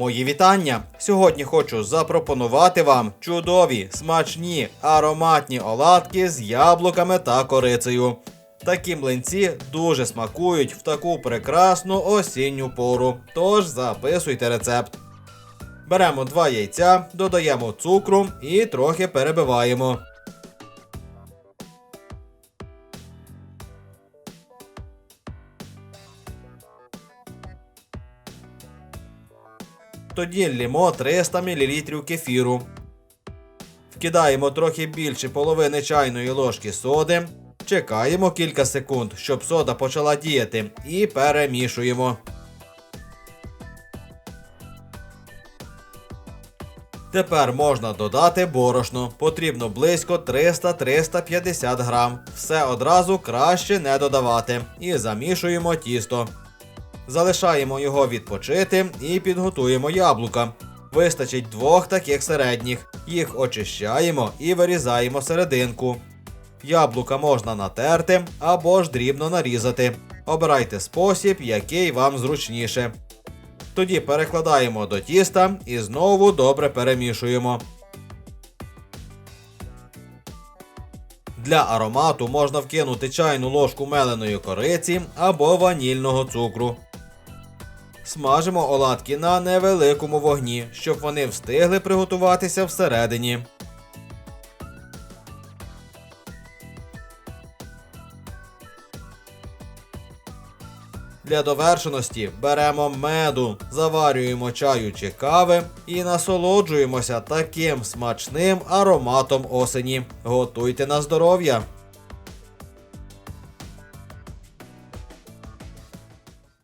Мої вітання! Сьогодні хочу запропонувати вам чудові, смачні, ароматні оладки з яблуками та корицею. Такі млинці дуже смакують в таку прекрасну осінню пору. Тож записуйте рецепт. Беремо два яйця, додаємо цукру і трохи перебиваємо. Тоді лімо 300 мл кефіру. Вкидаємо трохи більше половини чайної ложки соди. Чекаємо кілька секунд, щоб сода почала діяти, і перемішуємо. Тепер можна додати борошно. Потрібно близько 300-350 грам. Все одразу краще не додавати. І замішуємо тісто. Залишаємо його відпочити і підготуємо яблука. Вистачить двох таких середніх. Їх очищаємо і вирізаємо серединку. Яблука можна натерти або ж дрібно нарізати. Обирайте спосіб, який вам зручніше. Тоді перекладаємо до тіста і знову добре перемішуємо. Для аромату можна вкинути чайну ложку меленої кориці або ванільного цукру. Смажимо оладки на невеликому вогні, щоб вони встигли приготуватися всередині. Для довершеності беремо меду, заварюємо чаю чи кави і насолоджуємося таким смачним ароматом осені. Готуйте на здоров'я!